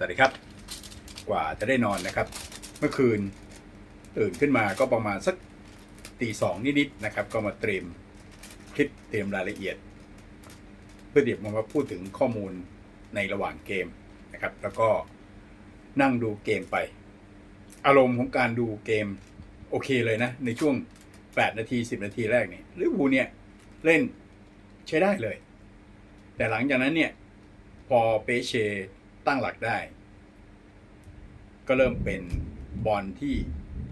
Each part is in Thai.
สวัสดีครับ กว่าจะได้นอนนะครับ เมื่อคืนตื่นขึ้นมาก็ประมาณสักตีสองนิดๆนะครับ ก็มาเตรียมคลิปเตรียมรายละเอียด เพื่อเดี๋ยวมาพูดถึงข้อมูลในระหว่างเกมนะครับ แล้วก็นั่งดูเกมไป อารมณ์ของการดูเกมโอเคเลยนะ ในช่วง 8 นาที 10 นาทีแรกเนี่ยลิเวอร์พูลเนี่ยเล่นใช้ได้เลย แต่หลังจากนั้นเนี่ยพอเปเช ตั้งหลักได้ ก็เริ่มเป็นบอลที่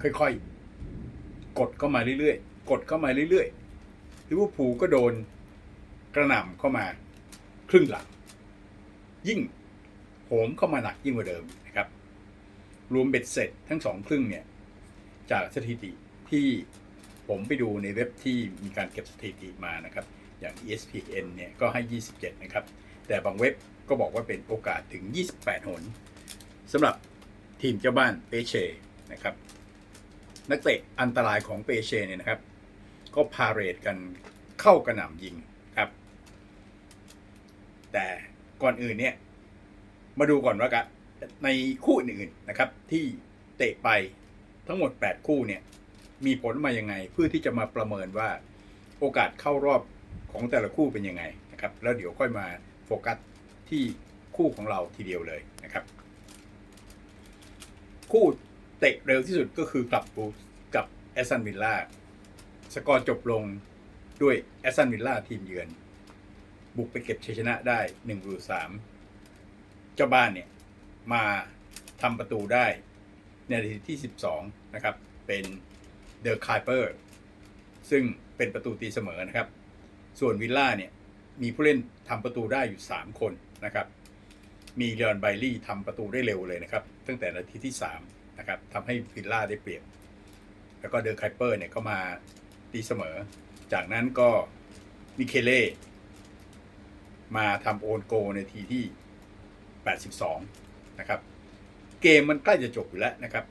ค่อยๆ กดเข้ามาเรื่อยๆ กดเข้ามาเรื่อยๆลิเวอร์พูลก็โดนกระหน่ำเข้ามาครึ่งหลัง ยิ่งโหมเข้ามาหนักยิ่งกว่าเดิมนะครับ รวมเบ็ดเสร็จทั้งสองครึ่งเนี่ย จากสถิติที่ผมไปดูในเว็บที่มีการเก็บสถิติมานะครับ อย่าง ESPN เนี่ยก็ให้ 27 นะครับ แต่บางเว็บ ก็บอกว่าเป็นโอกาสถึง 28 หนสำหรับทีมเจ้าบ้านเปเช่นะครับ นักเตะอันตรายของเปเช่เนี่ยนะครับ ก็พาเรดกันเข้ากระหน่ำยิงครับ แต่ก่อนอื่นเนี่ย มาดูก่อนว่ากันในคู่อื่นๆนะครับ ที่เตะไปทั้งหมด 8 คู่เนี่ย มีผลมายังไงเพื่อที่จะมาประเมินว่าโอกาสเข้ารอบของแต่ละคู่เป็นยังไงนะครับ แล้วเดี๋ยวค่อยมาโฟกัส ที่คู่ของเราทีเดียวเลยนะครับ คู่เตะเร็วที่สุดก็คือกลับบูกับแอสตันวิลล่าสกอร์จบลงด้วยแอสตันวิลล่าทีมเยือน บุกไปเก็บชัยชนะได้1ประตู3เจ้าบ้านเนี่ยมาทำประตูได้ในนาทีที่ 12 นะครับ เป็นเดอะคายเปอร์ซึ่งเป็นประตูตีเสมอนะครับ ส่วนวิลล่าเนี่ยมีผู้เล่นทำประตูได้อยู่ 3 คน นะครับ มีเลอนไบลี่ทำประตูได้เร็วเลยนะครับ ตั้งแต่นาทีที่3นะครับทำให้วิลล่าได้เปรียบ แล้วก็เดอะไคเปอร์เนี่ยก็มาตีเสมอ จากนั้นก็มิเคเล่มาทำโอนโกในทีที่ 82 นะครับ เกมมันใกล้จะจบอยู่แล้วนะครับ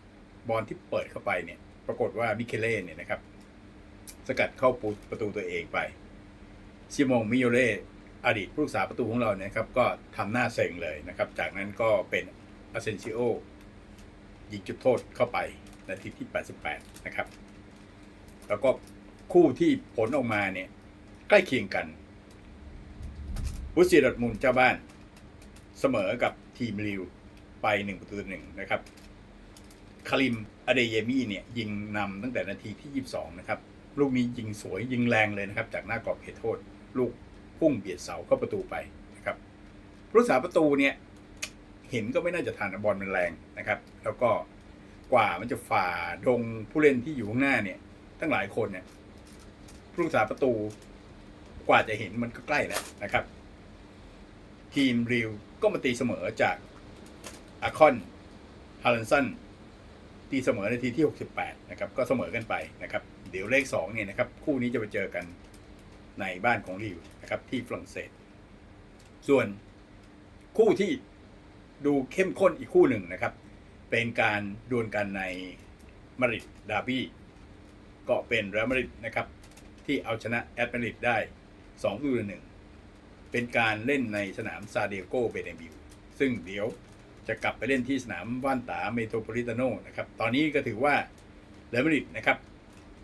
บอลที่เปิดเข้าไปเนี่ย ปรากฏว่ามิเคเล่เนี่ยนะครับ สกัดเข้าประตูตัวเองไป ซิโมงมิโยเล่ อดีตผู้รักษาประตูของเราเนี่ยครับก็ทำหน้าเซ็งเลยนะครับ จากนั้นก็เป็นอาเซนซิโอยิงจุดโทษเข้าไปนาทีที่ 88 นะครับ แล้วก็คู่ที่ผลออกมาเนี่ยใกล้เคียงกันบุสเซีดอร์ทมุนเจ้าบ้านเสมอกับทีมริวไป1ประตูหนึ่งนะครับ คาริมอเดเยมี่เนี่ยยิงนำตั้งแต่นาทีที่ 22 นะครับ ลูกนี้ยิงสวยยิงแรงเลยนะครับ จากหน้ากรอบเขตโทษ ลูก พุ่งเบียดเสาเข้าประตูไปนะครับผู้รักษาประตูเนี่ยเห็นก็ไม่น่าจะทันบอลมันแรงนะครับ แล้วก็กว่ามันจะฝ่าดงผู้เล่นที่อยู่ข้างหน้าเนี่ย ตั้งหลายคนเนี่ยผู้รักษาประตูกว่าจะเห็นมันก็ใกล้แล้วนะครับ ทีมริวก็มาตีเสมอจากอาคอนฮารันสันตีเสมอในทีที่ 68 นะครับ ก็เสมอกันไปนะครับ เดี๋ยวเลข 2 เนี่ยนะครับ คู่นี้จะไปเจอกัน ในบ้านของลิวนะครับที่ฝรั่งเศส ส่วนคู่ที่ดูเข้มข้นอีกคู่หนึ่งนะครับ เป็นการดวลกันในมาริดดาร์บี้ก็เป็นเรอัลมาริดนะครับ ที่เอาชนะแอตมาดริดได้2ต่อหนึ่งเป็นการเล่นในสนามซาเดียโกเบเนบิวซึ่งเดี๋ยวจะกลับไปเล่นที่สนามว่านตาเมโทรโพลิตาโนนะครับ ตอนนี้ก็ถือว่าเรอัลมาริดนะครับ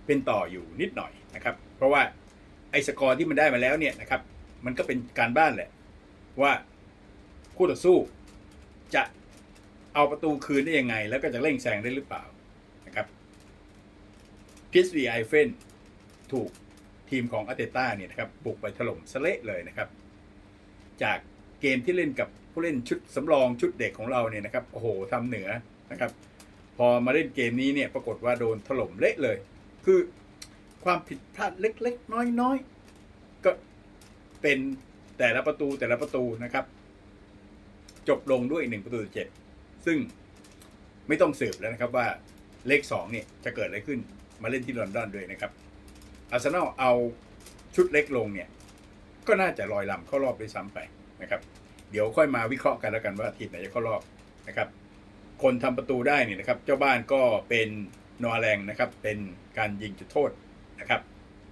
เป็นต่ออยู่นิดหน่อยนะครับ เพราะว่า ไอ้สกอร์ที่มันได้มาแล้วเนี่ยนะครับ มันก็เป็นการบ้านแหละ ว่าคู่ต่อสู้จะเอาประตูคืนได้ยังไง แล้วก็จะเร่งแซงได้หรือเปล่านะครับพีสวีไอเฟนถูกทีมของอาร์เตต้าเนี่ยนะครับบุกไปถล่มสะเละเลยนะครับ จากเกมที่เล่นกับผู้เล่นชุดสำรองชุดเด็กของเราเนี่ยนะครับโอ้โหทำเหนือนะครับ พอมาเล่นเกมนี้เนี่ยปรากฏว่าโดนถล่มเละเลย คือ ความผิดพลาดเล็ก ๆ น้อย ๆ ก็เป็นแต่ละประตูแต่ละประตูนะครับ จบลงด้วยหนึ่งประตูเจ็ดซึ่งไม่ต้องสืบแล้วนะครับว่าเลขสองเนี่ยจะเกิดอะไรขึ้นมาเล่นที่ลอนดอนด้วยนะครับอาร์เซนอลเอาชุดเล็กลงเนี่ย ก็น่าจะลอยลำเข้ารอบด้วยซ้ำไปนะครับ เดี๋ยวค่อยมาวิเคราะห์กันแล้วกันว่าทีมไหนจะเข้ารอบนะครับ คนทำประตูได้เนี่ยนะครับ เจ้าบ้านก็เป็นนอร์แรงนะครับ เป็นการยิงจุดโทษ นะครับ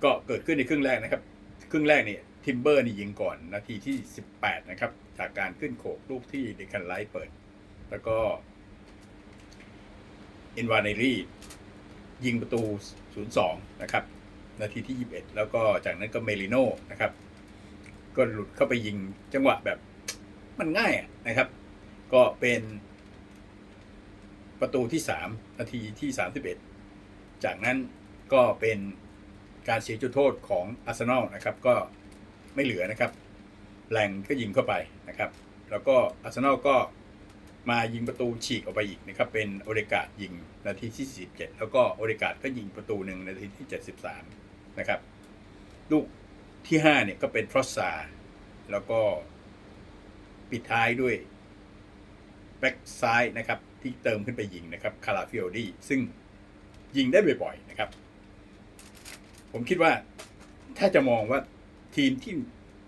ก็เกิดขึ้นในครึ่งแรกนะครับ ครึ่งแรกเนี่ยทิมเบอร์นี่ยิงก่อนนาทีที่ 18 นะครับ จากการขึ้นโขกลูกที่เดคันไลท์เปิด แล้วก็อ็นวานเนรียิงประตู 0-2 นะครับ นาทีที่ 21 แล้วก็จากนั้นก็เมลิโนนะครับ ก็หลุดเข้าไปยิงจังหวะแบบมันง่ายนะครับ ก็เป็นประตูที่ 3 นาทีที่ 31 จากนั้นก็เป็น การเสียจุดโทษของอาร์เซนอลนะครับก็ไม่เหลือนะครับแรงก็ยิงเข้าไปนะครับ แล้วก็อาร์เซนอลก็มายิงประตูฉีกออกไปอีกนะครับ เป็นโอเดกาดยิงนาทีที่ 47 แล้วก็โอเดกาดก็ยิงประตูหนึ่งนาทีที่ 73 นะครับ ลูกที่ 5 เนี่ยก็เป็นทรอสซา แล้วก็ปิดท้ายด้วยแบ็กซ้ายนะครับ ที่เติมขึ้นไปยิงนะครับ คาราฟิโอดีซึ่งยิงได้บ่อยๆนะครับ ผมคิดว่าถ้าจะมองว่าทีมที่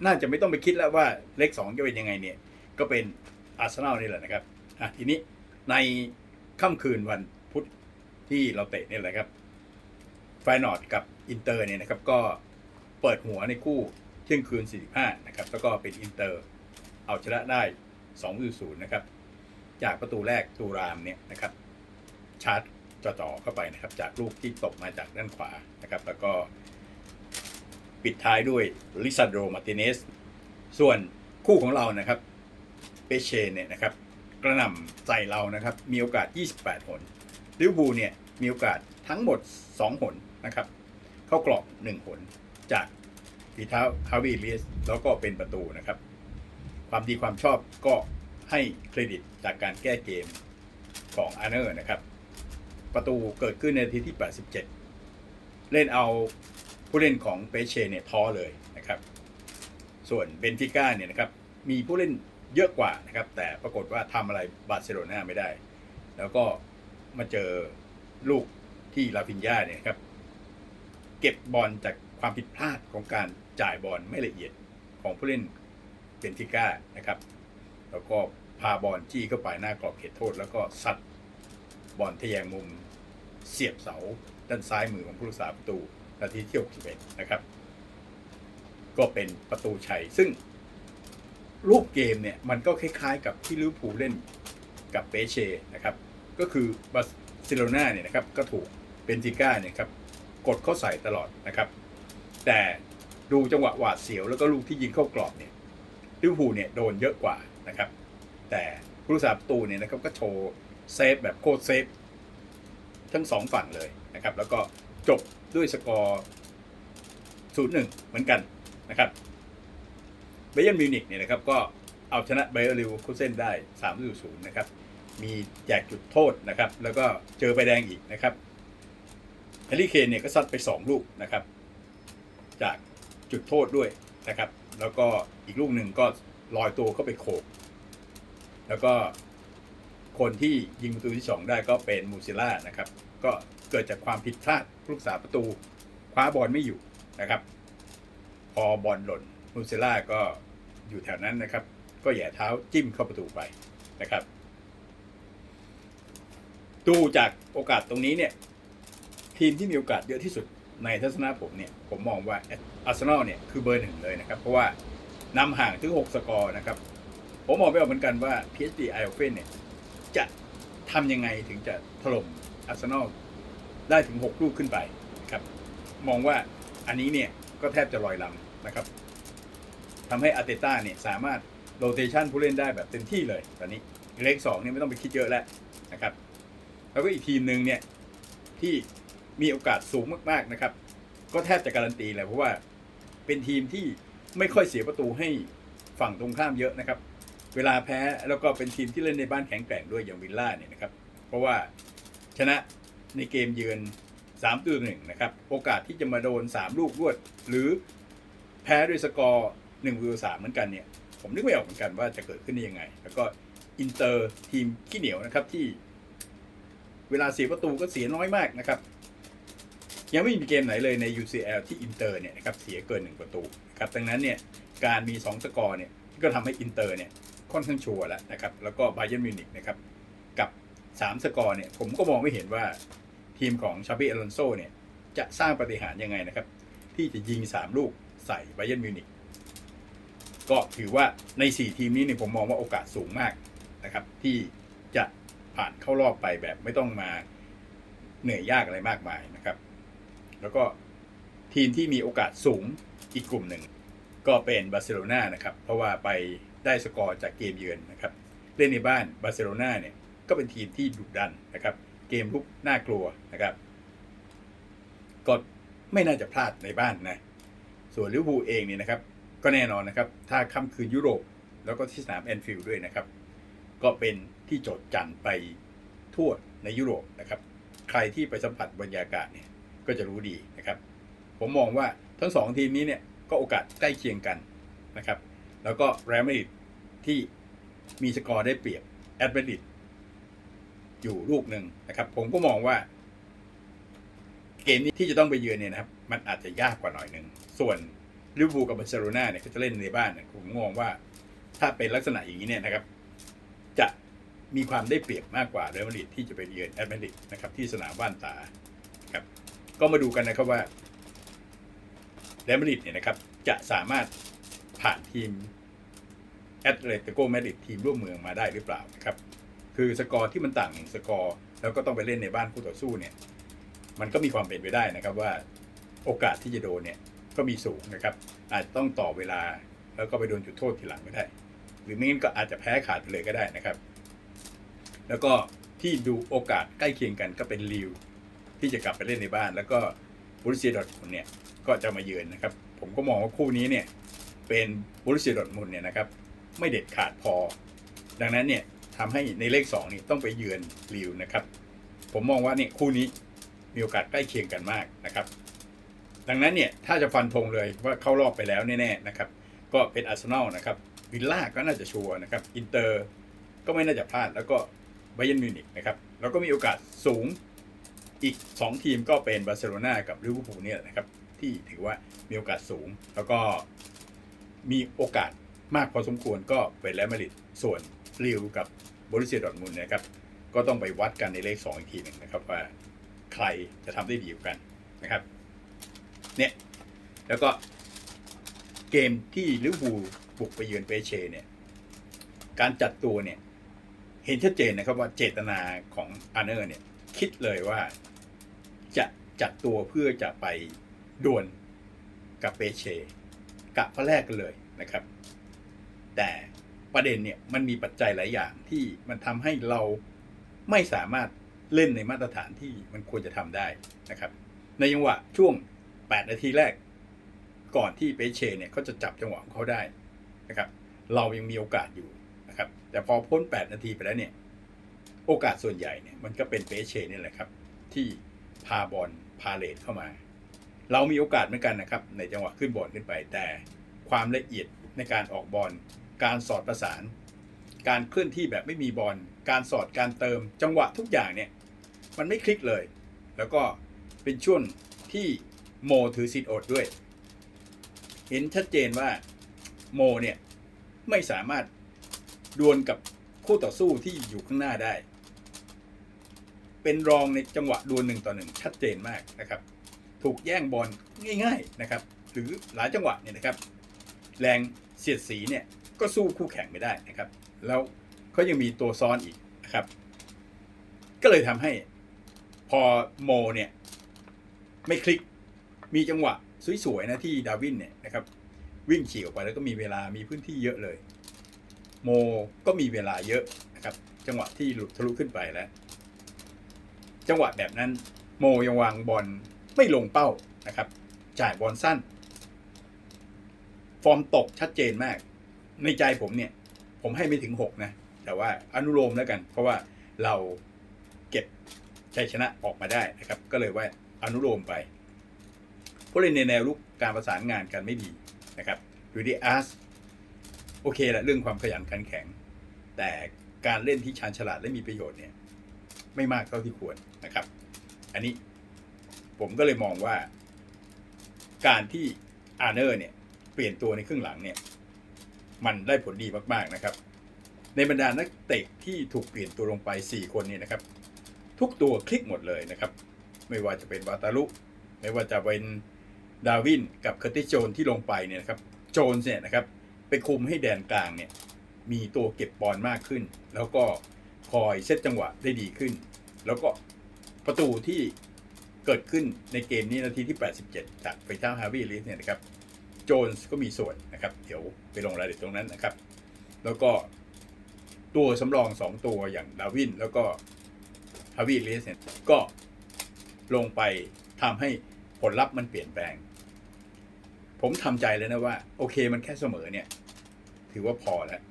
น่าจะไม่ต้องไปคิดแล้วว่าเลขสองจะเป็นยังไงเนี่ย ก็เป็นอาร์เซนอลนี่แหละนะครับอะทีนี้ในค่ำคืนวันพุธที่เราเตะนี่แหละครับไฟนอร์ดกับอินเตอร์เนี่ยนะครับ ก็เปิดหัวในคู่เที่ยงคืน 45 นะครับ แล้วก็เป็นอินเตอร์เอาชนะได้2 0 นะครับ จากประตูแรกตูรามเนี่ยนะครับ ชาร์จ จ่อเข้าไปนะครับ จากลูกที่ตกมาจากด้านขวานะครับ แล้วก็ปิดท้ายด้วยลิซาโดมาติเนสส่วนคู่ของเรานะครับเปเชเนี่ยนะครับกระหน่ำใส่เรานะครับ มีโอกาส 28 หนลิวอร์พูเนี่ยมีโอกาสทั้งหมด 2 หนนะครับ เข้ากรอบ 1 หน จากฝีเท้าฮาวิเลียสแล้วก็เป็นประตูนะครับ ความดีความชอบก็ให้เครดิตจากการแก้เกมของอาร์เนอร์นะครับ ประตูเกิดขึ้นในนาทีที่ 87 เล่นเอาผู้เล่นของเปเชเนี่ยท้อเลยนะครับ ส่วนเบนฟิก้าเนี่ยนะครับมีผู้เล่นเยอะกว่านะครับ แต่ปรากฏว่าทำอะไรบาร์เซโลนาไม่ได้ แล้วก็มาเจอลูกที่ลาฟินยาเนี่ยครับ เก็บบอลจากความผิดพลาดของการจ่ายบอลไม่ละเอียดของผู้เล่นเบนฟิก้านะครับ แล้วก็พาบอลจี้เข้าไปหน้ากรอบเขตโทษ แล้วก็ซัด บอลทะแยงมุมเสียบเสาด้านซ้ายมือของผู้รักษาประตูนาทีที่61นะครับ ก็เป็นประตูชัย ซึ่งรูปเกมเนี่ยมันก็คล้ายๆกับที่ลิเวอร์พูลเล่นกับเปเช่นะครับ ก็คือบาร์เซโลนาเนี่ยนะครับก็ถูกเบนฟิก้าเนี่ยครับกดเข้าใส่ตลอดนะครับ แต่ดูจังหวะหวาดเสียวแล้วก็ลูกที่ยิงเข้ากรอบเนี่ยลิเวอร์พูลเนี่ยโดนเยอะกว่านะครับ แต่ผู้รักษาประตูเนี่ยนะครับก็โชว์ เซฟแบบโคตรเซฟทั้งสองฝั่งเลยนะครับ แล้วก็จบด้วยสกอร์0-1เหมือนกันนะครับเบย์นมิวนิกเนี่ยนะครับก็เอาชนะไบเออร์ลิวคูเซนได้3-0นะครับ มีแจกจุดโทษนะครับ แล้วก็เจอใบแดงอีกนะครับแฮร์รี่เคนเนี่ยก็ซัดไป 2 ลูกนะครับ จากจุดโทษด้วยนะครับ แล้วก็อีกลูกหนึ่งก็ลอยตัวเข้าไปโขกแล้วก็ คนที่ยิงประตูที่ 2 ได้ก็เป็นมูซิล่านะครับ ก็เกิดจากความผิดพลาดผู้รักษาประตูคว้าบอลไม่อยู่นะครับ พอบอลหล่นมูซิล่าก็อยู่แถวนั้นนะครับ ก็แหย่เท้าจิ้มเข้าประตูไปนะครับดูจากโอกาสตรงนี้เนี่ย ทีมที่มีโอกาสเยอะที่สุดในทัศนะผมเนี่ย ผมมองว่าอาร์เซนอลเนี่ยคือเบอร์หนึ่งเลยนะครับ เพราะว่านำห่างถึง 6 สกอร์นะครับ ผมมองไม่ออกเหมือนกันว่า PSG i o f e n เนี่ย จะทำยังไงถึงจะถล่มอาร์เซนอลได้ถึง 6 ลูกขึ้นไปนะครับมองว่าอันนี้เนี่ยก็แทบจะลอยลำนะครับทำให้อาร์เตต้าเนี่ยสามารถโรเตชันผู้เล่นได้แบบเต็มที่เลยตอนนี้เลขสองเนี่ยไม่ต้องไปคิดเยอะแล้วนะครับแล้วก็อีกทีมหนึ่งเนี่ยที่มีโอกาสสูงมากๆนะครับ ก็แทบจะการันตีเลยเพราะว่าเป็นทีมที่ไม่ค่อยเสียประตูให้ฝั่งตรงข้ามเยอะนะครับ เวลาแพ้แล้วก็เป็นทีมที่เล่นในบ้านแข็งแกร่งด้วยอย่างวิลล่าเนี่ยนะครับ เพราะว่าชนะในเกมเยือน3ตัวหนึ่งนะครับ โอกาสที่จะมาโดน 3 ลูกรวด หรือแพ้ด้วยสกอร์1วิวสามเหมือนกันเนี่ย ผมนึกไม่ออกเหมือนกันว่าจะเกิดขึ้นได้ยังไง แล้วก็อินเตอร์ทีมขี้เหนียวนะครับที่ เวลาเสียประตูก็เสียน้อยมากนะครับ ยังไม่มีเกมไหนเลยใน UCL ที่อินเตอร์เนี่ยนะครับเสียเกิน 1 ประตูครับดังนั้นเนี่ยการมี 2 สกอร์เนี่ยก็ทำให้อินเตอร์เนี่ย ค่อนข้างชัวร์แล้วนะครับ แล้วก็บาเย r n m มิวนิกนะครับ กับ 3 สกอร์เนี่ย ผมก็มองไม่เห็นว่าทีมของชาบิอลอนโซเนี่ย จะสร้างปฏิหารยังไงนะครับ ที่จะยิง 3 ลูกใส่บาเย r n m มิวนิกก็ถือว่าใน 4 ทีมนี้เนี่ยผมมองว่าโอกาสสูงมากนะครับ ที่จะผ่านเข้ารอบไปแบบไม่ต้องมาเหนื่อยยากอะไรมากมายนะครับ แล้วก็ทีมที่มีโอกาสสูงอีกกลุ่มหนึ่ง ก็เป็นบาร์เซโลนานะครับ เพราะว่าไป ได้สกอร์จากเกมเยือนนะครับเล่นในบ้านบาร์เซโลนาเนี่ยก็เป็นทีมที่ดุดันนะครับ เกมลุกน่ากลัวนะครับก็ไม่น่าจะพลาดในบ้านนะส่วนลิเวอร์พูลเองเนี่ยนะครับ ก็แน่นอนนะครับ ถ้าค่ำคืนยุโรป แล้วก็ที่สนามแอนฟิลด์ด้วยนะครับ ก็เป็นที่โจทย์จันไปทั่วในยุโรปนะครับ ใครที่ไปสัมผัสบรรยากาศเนี่ยก็จะรู้ดีนะครับ ผมมองว่าทั้งสองทีมนี้เนี่ยก็โอกาสใกล้เคียงกันนะครับ แล้วก็แรมริดที่มีสกอร์ได้เปรียบแอตเลติกอยู่ลูกหนึ่งนะครับ ผมก็มองว่า เกมนี้ที่จะต้องไปเยือนเนี่ยนะครับ มันอาจจะยากกว่าหน่อยหนึ่ง ส่วนลิเวอร์พูลกับบาร์เซโลนาเนี่ยก็จะเล่นในบ้านเนี่ยผมมองว่า ถ้าเป็นลักษณะอย่างนี้เนี่ยนะครับ จะมีความได้เปรียบมากกว่าเรอัลมาดริดที่จะไปเยือนแอตเลติกนะครับที่สนามบ้านตาครับ ก็มาดูกันนะครับว่าเรอัลมาดริดเนี่ยนะครับ จะสามารถ ผ่านทีมแอตเลติโกมาดริดทีมร่วมเมืองมาได้หรือเปล่านะครับ คือสกอร์ที่มันต่างหนึ่งสกอร์แล้วก็ต้องไปเล่นในบ้านคู่ต่อสู้เนี่ย มันก็มีความเป็นไปได้นะครับว่าโอกาสที่จะโดนเนี่ยก็มีสูงนะครับ อาจต้องต่อเวลาแล้วก็ไปโดนจุดโทษทีหลังก็ได้ หรือไม่งั้นก็อาจจะแพ้ขาดไปเลยก็ได้นะครับ แล้วก็ที่ดูโอกาสใกล้เคียงกันก็เป็นลิวที่จะกลับไปเล่นในบ้าน แล้วก็บรูเซียดอทมุนเนี่ยก็จะมาเยือนนะครับ ผมก็มองว่าคู่นี้เนี่ย เป็นบรูเซียดอทมุนเนี่ยนะครับไม่เด็ดขาดพอ ดังนั้นเนี่ยทำให้ในเลข2นี่ต้องไปเยือนลิวนะครับ ผมมองว่าเนี่ยคู่นี้มีโอกาสใกล้เคียงกันมากนะครับ ดังนั้นเนี่ยถ้าจะฟันธงเลยว่าเข้ารอบไปแล้วแน่ๆนะครับ ก็เป็นอาร์เซนอลนะครับวิลล่าก็น่าจะชัวร์นะครับอินเตอร์ก็ไม่น่าจะพลาดแล้วก็ไบเยนมิวนิกนะครับแล้วก็มีโอกาสสูงอีก 2 ทีมก็เป็นบาร์เซโลนากับลิเวอร์พูลเนี่ยนะครับที่ถือว่ามีโอกาสสูง แล้วก็ มีโอกาสมากพอสมควรก็เป็นแลมาริดส่วนลิวกับบรูเซียดอร์ทมุนนะครับก็ต้องไปวัดกันในเลข 2 อีกทีหนึ่งนะครับว่าใครจะทำได้ดีกว่ากันนะครับเนี่ยแล้วก็เกมที่ลิเวอร์พูลบุกไปเยือนเปเชเนี่ยการจัดตัวเนี่ยเห็นชัดเจนนะครับว่าเจตนาของอาร์เนอร์เนี่ยคิดเลยว่าจะจัดตัวเพื่อจะไปดวลกับเปเช กะพระแรกกันเลยนะครับ แต่ประเด็นเนี่ยมันมีปัจจัยหลายอย่างที่มันทำให้เราไม่สามารถเล่นในมาตรฐานที่มันควรจะทำได้นะครับ ในจังหวะช่วง 8 นาทีแรก ก่อนที่เปเชเนี่ยเขาจะจับจังหวะของเขาได้นะครับ เรายังมีโอกาสอยู่นะครับ แต่พอพ้น 8 นาทีไปแล้วเนี่ย โอกาสส่วนใหญ่เนี่ยมันก็เป็นเปเชนี่แหละครับ ที่พาบอลพาเลทเข้ามา เรามีโอกาสเหมือนกันนะครับ ในจังหวะขึ้นบอลขึ้นไป แต่ความละเอียดในการออกบอล การสอดประสาน การเคลื่อนที่แบบไม่มีบอล การสอดการเติม จังหวะทุกอย่างเนี่ย มันไม่คลิกเลย แล้วก็เป็นช่วงที่โมถือสิทธิ์อดด้วย เห็นชัดเจนว่าโมเนี่ยไม่สามารถดวลกับคู่ต่อสู้ที่อยู่ข้างหน้าได้ เป็นรองในจังหวะดวลหนึ่งต่อหนึ่งชัดเจนมากนะครับ ถูกแย่งบอลง่าย ๆนะครับ หรือหลายจังหวะเนี่ยนะครับ แรงเสียดสีเนี่ยก็สู้คู่แข่งไม่ได้นะครับ แล้วเขายังมีตัวซ้อนอีกนะครับ ก็เลยทำให้พอโมเนี่ยไม่คลิกมีจังหวะสวยๆนะที่ดาวินเนี่ยนะครับ วิ่งฉีกออกไปแล้วก็มีเวลามีพื้นที่เยอะเลย โมก็มีเวลาเยอะนะครับ จังหวะที่หลุดทะลุขึ้นไปแล้ว จังหวะแบบนั้น โมยังวางบอล ไม่ลงเป้านะครับ จ่ายบอลสั้น ฟอร์มตกชัดเจนมาก ในใจผมเนี่ย ผมให้ไม่ถึงหกนะ แต่ว่าอนุโลมแล้วกัน เพราะว่าเราเก็บชัยชนะออกมาได้นะครับ ก็เลยว่าอนุโลมไปผู้เล่นในแนวลุกการประสานงานกันไม่ดีนะครับอยู่ดีอาร์สโอเคแหละเรื่องความขยันขันแข็ง แต่การเล่นที่ชาญฉลาดและมีประโยชน์เนี่ย ไม่มากเท่าที่ควรนะครับ อันนี้ ผมก็เลยมองว่า การที่อาร์เนอร์เนี่ย เปลี่ยนตัวในครึ่งหลังเนี่ย มันได้ผลดีมากๆนะครับ ในบรรดานักเตะที่ถูกเปลี่ยนตัวลงไป 4 คนเนี่ยนะครับ ทุกตัวคลิกหมดเลยนะครับ ไม่ว่าจะเป็นบาตาลุไม่ว่าจะเป็นดาวินกับเคอร์ติโจนที่ลงไปเนี่ยนะครับ โจนเนี่ยนะครับ ไปคุมให้แดนกลางเนี่ย มีตัวเก็บบอลมากขึ้น แล้วก็คอยเซตจังหวะได้ดีขึ้น แล้วก็ประตูที่ เกิดขึ้นในเกมนี้นาทีที่ 87 จากไฟเท้าฮาวิลิสเนี่ยนะครับ โจนส์ก็มีส่วนนะครับ เดี๋ยวไปลงรายละเอียดตรงนั้นนะครับ แล้วก็ตัวสำรองสองตัวอย่างดาวิน แล้วก็ฮาวิลิสเนี่ยก็ลงไปทำให้ผลลัพธ์มันเปลี่ยนแปลง ผมทำใจเลยนะว่า โอเคมันแค่เสมอเนี่ย ถือว่าพอแล้ว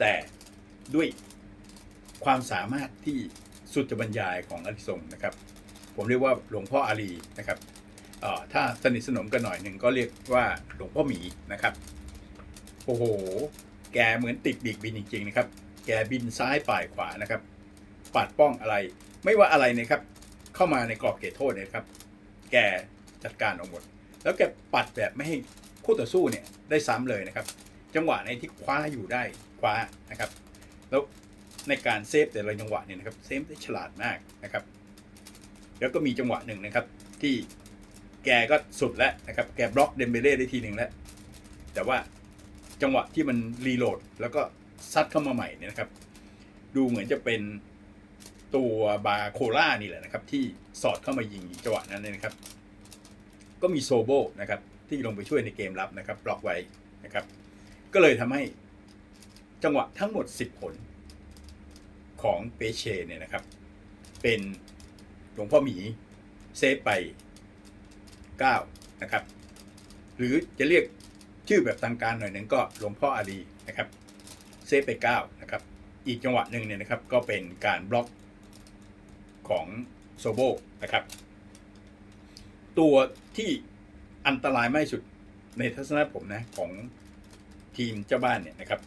แต่ด้วยความสามารถที่สุดจะบรรยายของอลิซงนะครับ ผมเรียกว่าหลวงพ่ออาลีนะครับถ้าสนิทสนมกันหน่อยหนึ่งก็เรียกว่าหลวงพ่อหมีนะครับโอ้โห แกเหมือนติดปีกบินจริงๆนะครับ แกบินซ้ายป่ายขวานะครับปัดป้องอะไร ไม่ว่าอะไรนะครับ เข้ามาในกรอบเขตโทษนยครับ แกจัดการเอาหมด แล้วแกปัดแบบไม่ให้คู่ต่อสู้เนี่ยได้ซ้ำเลยนะครับ จังหวะในที่คว้าอยู่ได้คว้านะครับ แล้วในการเซฟแต่ละจังหวะเนี่ยนะครับ เซฟได้ฉลาดมากนะครับ แล้วก็มีจังหวะหนึ่งนะครับ ที่แกก็สุดแล้วนะครับ แกบล็อกเดมเบเล่ได้ทีหนึ่งแล้ว แต่ว่าจังหวะที่มันรีโหลดแล้วก็ซัดเข้ามาใหม่เนี่ยนะครับ ดูเหมือนจะเป็นตัวบาโคล่านี่แหละนะครับ ที่สอดเข้ามายิงจังหวะนั้นนะครับ ก็มีโซโบนะครับ ที่ลงไปช่วยในเกมรับนะครับบล็อกไว้นะครับ ก็เลยทำให้จังหวะทั้งหมด 10 ผลของเปเช่เนี่ยนะครับ เป็น หลวงพ่อหมีเซฟไป 9 นะครับ หรือจะเรียกชื่อแบบทางการหน่อยหนึ่งก็หลวงพ่ออาลีนะครับ เซฟไป 9 นะครับ อีกจังหวะหนึ่งเนี่ยนะครับ ก็เป็นการบล็อกของโซโบนะครับ ตัวที่อันตรายมากสุดในทัศนะผมนะ ของทีมเจ้าบ้านเนี่ยนะครับ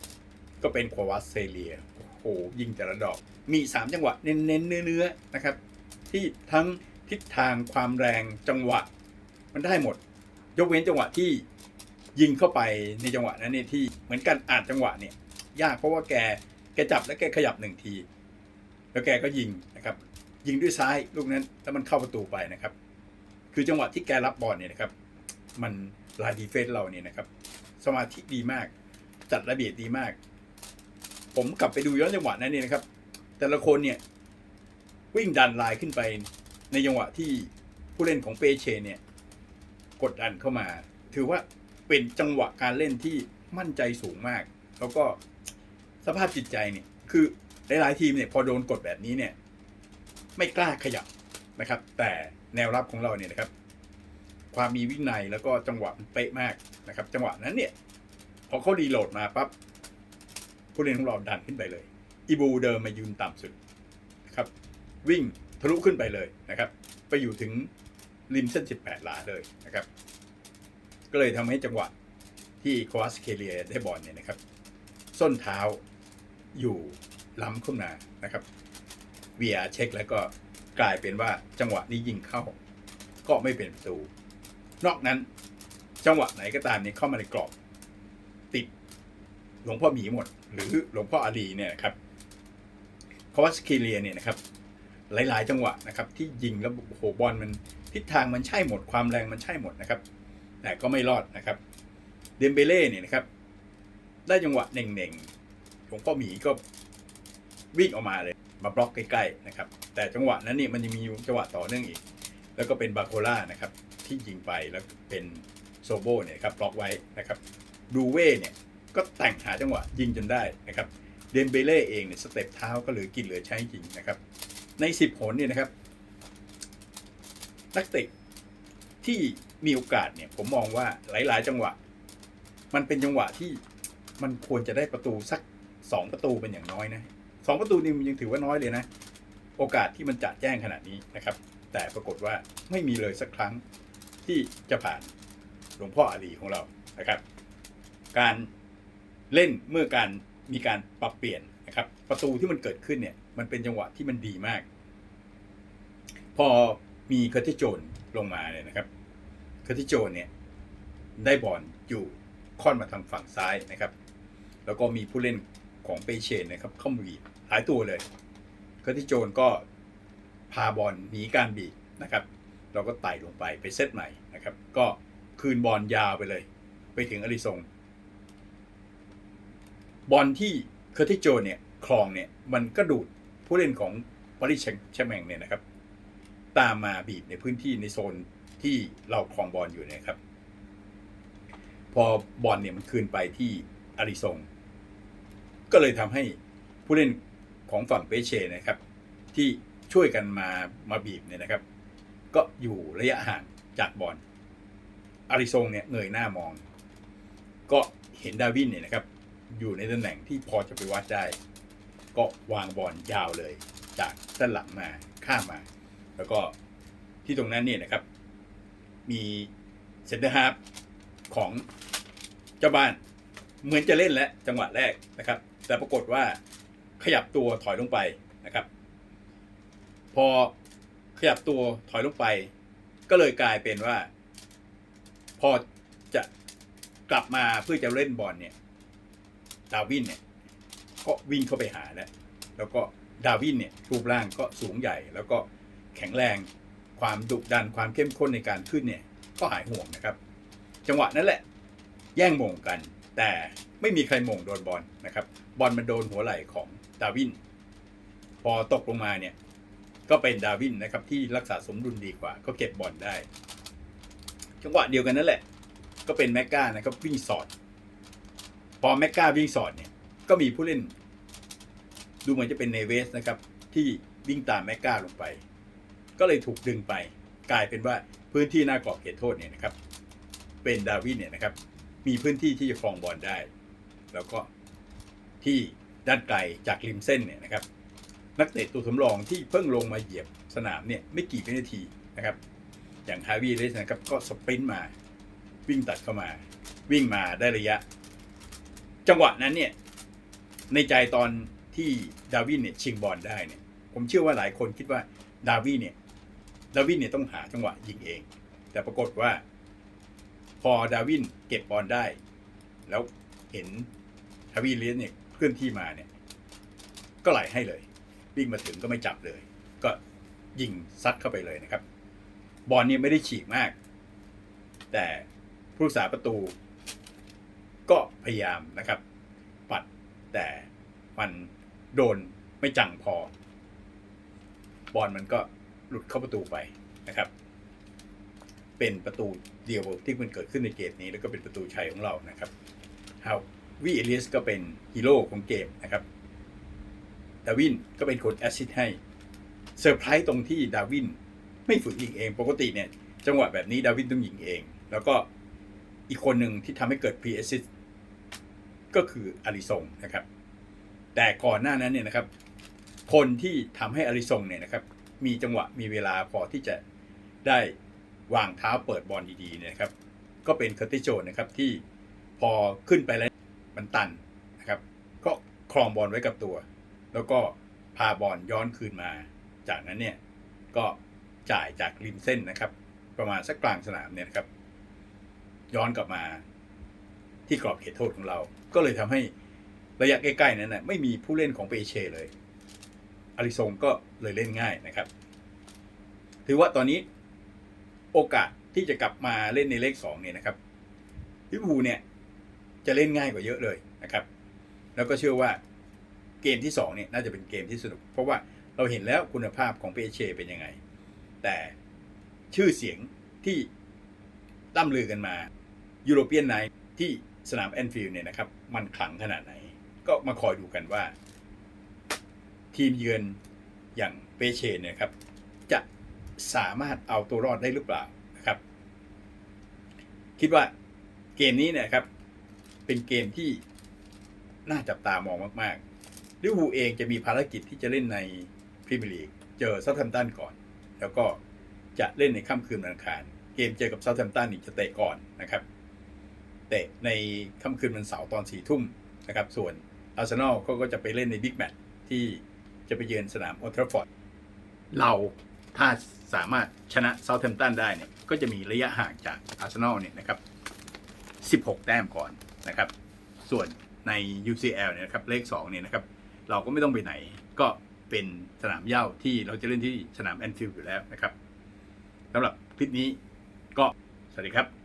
ก็เป็นควาสเซเลียโอ้โหยิงแต่ละดอก มี 3 จังหวะ เน้นๆเนื้อๆนะครับ ที่ทั้งทิศทางความแรงจังหวะ มันได้หมด ยกเว้นจังหวะที่ยิงเข้าไปในจังหวะนั้นเนี่ยที่เหมือนกันอ่านจังหวะเนี่ย ยากเพราะว่าแกแกจับแล้วแกขยับหนึ่งที แล้วแกก็ยิงนะครับ ยิงด้วยซ้ายลูกนั้นแล้วมันเข้าประตูไปนะครับ คือจังหวะที่แกรับบอลเนี่ยนะครับ มันลายดีเฟนส์เราเนี่ยนะครับ สมาธิดีมาก จัดระเบียบดีมาก ผมกลับไปดูย้อนจังหวะนั้นเนี่ยนะครับ แต่ละคนเนี่ย วิ่งดันลายขึ้นไปในจังหวะที่ผู้เล่นของเปเชเนี่ยกดดันเข้ามา ถือว่าเป็นจังหวะการเล่นที่มั่นใจสูงมาก แล้วก็สภาพจิตใจเนี่ยคือหลายๆทีมเนี่ยพอโดนกดแบบนี้เนี่ยไม่กล้าขยับนะครับ แต่แนวรับของเราเนี่ยนะครับ ความมีวินัยแล้วก็จังหวะเป๊ะมากนะครับ จังหวะนั้นเนี่ยพอเขารีโหลดมาปั๊บผู้เล่นของเราดันขึ้นไปเลย อีบูเดิมมายืนต่ำสุด วิ่งทะลุขึ้นไปเลยนะครับ ไปอยู่ถึงริมเส้น 18 หลาเลยนะครับ ก็เลยทำให้จังหวะที่ควาสเคเลียได้บอลเนี่ยนะครับ ส้นเท้าอยู่ล้ำขึ้นมานะครับเวียเช็คแล้วก็กลายเป็นว่าจังหวะนี้ยิงเข้า ก็ไม่เป็นประตู นอกนั้นจังหวะไหนก็ตามเนี่ยเข้ามาในกรอบ ติดหลวงพ่อหมีหมด หรือหลวงพ่ออาลีเนี่ยนะครับเพราะว่าสกิเลียเนี่ยนะครับ หลาย ๆ จังหวะนะครับที่ยิงแล้วโหบอลมันทิศทางมันใช่หมดความแรงมันใช่หมดนะครับ แต่ก็ไม่รอดนะครับเดมเบเล่เนี่ยนะครับ ได้จังหวะเน่งๆหลวงพ่อหมีก็วิ่งออกมาเลย มาบล็อกใกล้ๆนะครับ แต่จังหวะนั้นนี่มันยังมีจังหวะต่อเนื่องอีก แล้วก็เป็นบาโคล่านะครับ ที่ยิงไปแล้วเป็นโซโบเนี่ยครับบล็อกไว้นะครับ ดูเว่เนี่ยก็แต่งหาจังหวะยิงจนได้นะครับ เดมเบเล่เองเนี่ยสเต็ปเท้าก็เหลือกินเหลือใช้จริงนะครับ ใน 10ผลเนี่ยนะครับ นักเตะที่มีโอกาสเนี่ย ผมมองว่าหลาย ๆ จังหวะ มันเป็นจังหวะที่มันควรจะได้ประตูสักสองประตูเป็นอย่างน้อยนะสองประตูนี่มันยังถือว่าน้อยเลยนะ โอกาสที่มันจะแจ้งขนาดนี้นะครับ แต่ปรากฏว่าไม่มีเลยสักครั้งที่จะผ่านหลวงพ่ออาลีของเรานะครับ การเล่นเมื่อการมีการปรับเปลี่ยน นะครับประตูที่มันเกิดขึ้นเนี่ยมันเป็นจังหวะที่มันดีมาก พอมีเคอร์ติโจนลงมาเนี่ยนะครับเคอร์ติโจนเนี่ยได้บอลอยู่ค่อนมาทางฝั่งซ้ายนะครับ แล้วก็มีผู้เล่นของเปเชนนะครับเข้ามาบีบหลายตัวเลยเคอร์ติโจนก็พาบอลหนีการบีบนะครับ เราก็ไต่ลงไปไปเซตใหม่นะครับ ก็คืนบอลยาวไปเลย ไปถึงอลิซงบอลที่ เคอร์ติโจนเนี่ยคลองเนี่ยมันก็ดูดผู้เล่นของปารีสแชร์แมงเนี่ยนะครับ ตามมาบีบในพื้นที่ในโซนที่เราคลองบอลอยู่เนะครับ พอบอลเนี่ยมันคืนไปที่อาริซงก็เลยทำให้ผู้เล่นของฝั่งเปเช่นะครับ ที่ช่วยกันมามาบีบเนี่ยนะครับ ก็อยู่ระยะห่างจากบอลอาริซงเนี่ยเงยหน้ามอง ก็เห็นดาวินเนี่ยนะครับ อยู่ในตำแหน่งที่พอจะไปวัดได้ ก็วางบอลยาวเลย จากด้านหลังมาข้ามมา แล้วก็ที่ตรงนั้นเนี่ยนะครับ มีเซนเตอร์ฮาร์ฟของเจ้าบ้าน เหมือนจะเล่นแล้วจังหวะแรกนะครับ แต่ปรากฏว่าขยับตัวถอยลงไปนะครับ พอขยับตัวถอยลงไป ก็เลยกลายเป็นว่า พอจะกลับมาเพื่อจะเล่นบอลเนี่ย ดาวินเนี่ยก็วิ่งเข้าไปหาแล้วแล้วก็ดาวินเนี่ยรูปร่างก็สูงใหญ่ แล้วก็แข็งแรงความดุดันความเข้มข้นในการขึ้นเนี่ยก็หายห่วงนะครับ จังหวะนั้นแหละ แย่งมงกัน แต่ไม่มีใครมงโดนบอลนะครับบอลมันโดนหัวไหล่ของดาวิน พอตกลงมาเนี่ยก็เป็นดาวินนะครับที่รักษาสมดุลดีกว่า ก็เก็บบอลได้ จังหวะเดียวกันนั่นแหละ ก็เป็นแมกกานะครับวิ่งสอด อแมกกาวิ่งสอดเนี่ยก็มีผู้เล่น ดูเหมือนจะเป็นเนเวสนะครับ ที่วิ่งตามแมกกาลงไป ก็เลยถูกดึงไป กลายเป็นว่าพื้นที่หน้ากรอบเขตโทษเนี่ยนะครับ เป็นดาวินเนี่ยนะครับ มีพื้นที่ที่จะครองบอลได้ แล้วก็ที่ด้านไกลจากริมเส้นเนี่ยนะครับ นักเตะตัวสำรองที่เพิ่งลงมาเหยียบสนามเนี่ยไม่กี่วินาทีนะครับ อย่างฮาวิเลสนะครับก็สปรินต์มาวิ่งตัดเข้ามา วิ่งมาได้ระยะ จังหวะนั้นเนี่ย ในใจตอนที่ดาวินเนี่ยชิงบอลได้เนี่ย ผมเชื่อว่าหลายคนคิดว่าดาวินเนี่ยดาวินเนี่ยต้องหาจังหวะยิงเอง แต่ปรากฏว่า พอดาวินเก็บบอลได้ แล้วเห็นฮาวิเลสเนี่ยเคลื่อนที่มาเนี่ย ก็ไหลให้เลยวิ่งมาถึงก็ไม่จับเลย ก็ยิงซัดเข้าไปเลยนะครับ บอลเนี่ยไม่ได้ฉีกมาก แต่ผู้รักษาประตู ก็พยายามนะครับ ปัดแต่มันโดนไม่จังพอ บอลมันก็หลุดเข้าประตูไปนะครับ เป็นประตูเดียวที่มันเกิดขึ้นในเกมนี้ แล้วก็เป็นประตูชัยของเรานะครับฮาววีเอเลียสก็เป็นฮีโร่ของเกมนะครับดาวินก็เป็นคนแอสซิสต์ให้เซอร์ไพรส์ตรงที่ดาวินไม่ฝึกยิงเอง ปกติเนี่ย จังหวะแบบนี้ดาวินต้องยิงเอง แล้วก็อีกคนหนึ่งที่ทำให้เกิด pre assist ก็คืออาริซงนะครับ แต่ก่อนหน้านั้นเนี่ยนะครับ คนที่ทำให้อาริซงเนี่ยนะครับ มีจังหวะมีเวลาพอที่จะได้วางเท้าเปิดบอลดีๆเนี่ยนะครับ ก็เป็นเคอร์ติโจนนะครับที่พอขึ้นไปแล้วมันตันนะครับ ก็ครองบอลไว้กับตัว แล้วก็พาบอลย้อนคืนมา จากนั้นเนี่ยก็จ่ายจากริมเส้นนะครับ ประมาณสักกลางสนามเนี่ยครับ ย้อนกลับมา ที่กรอบเขตโทษของเรา ก็เลยทำให้ระยะใกล้ๆนั้นนะไม่มีผู้เล่นของเปเชเลยอาริซงก็เลยเล่นง่ายนะครับ ถือว่าตอนนี้โอกาสที่จะกลับมาเล่นในเลขสองเนี่ยนะครับลิเวอร์พูลเนี่ยจะเล่นง่ายกว่าเยอะเลยนะครับ แล้วก็เชื่อว่าเกมที่สองเนี่ยน่าจะเป็นเกมที่สนุก เพราะว่าเราเห็นแล้วคุณภาพของเปเชเป็นยังไง แต่ชื่อเสียงที่ล่ำลือกันมายูโรเปียนไนที่ สนามแอนฟิลด์เนี่ยนะครับ มันขลังขนาดไหน ก็มาคอยดูกันว่า ทีมเยือนอย่างเปเช่เนี่ยครับ จะสามารถเอาตัวรอดได้หรือเปล่านะครับ คิดว่าเกมนี้เนะครับ เป็นเกมที่น่าจับตามองมากๆลิเวอร์พูลเองจะมีภารกิจที่จะเล่นในพรีเมียร์ลีกเจอเซาท์แฮมป์ตันก่อน แล้วก็จะเล่นในค่ำคืนวันอังคาร เกมเจอกับเซาท์แฮมป์ตันนี่จะเตะก่อนนะครับ เตะในค่ำคืนวันเสาร์ตอนสี่ทุ่มนะครับส่วนอาร์เซนอลเขาก็จะไปเล่นในบิ๊กแมตช์ที่จะไปเยือนสนามโอลด์แทราฟอร์ดเราถ้าสามารถชนะเซาท์แฮมป์ตันได้เนี่ยก็จะมีระยะห่างจากอาร์เซนอลเนี่ยนะครับ 16 แต้มก่อนนะครับ ส่วนใน UCL เนี่ยนะครับเลข2เนี่ยนะครับเราก็ไม่ต้องไปไหนก็เป็นสนามเย้าที่เราจะเล่นที่สนามแอนฟิลด์อยู่แล้วนะครับสำหรับคลิปนี้ก็สวัสดีครับ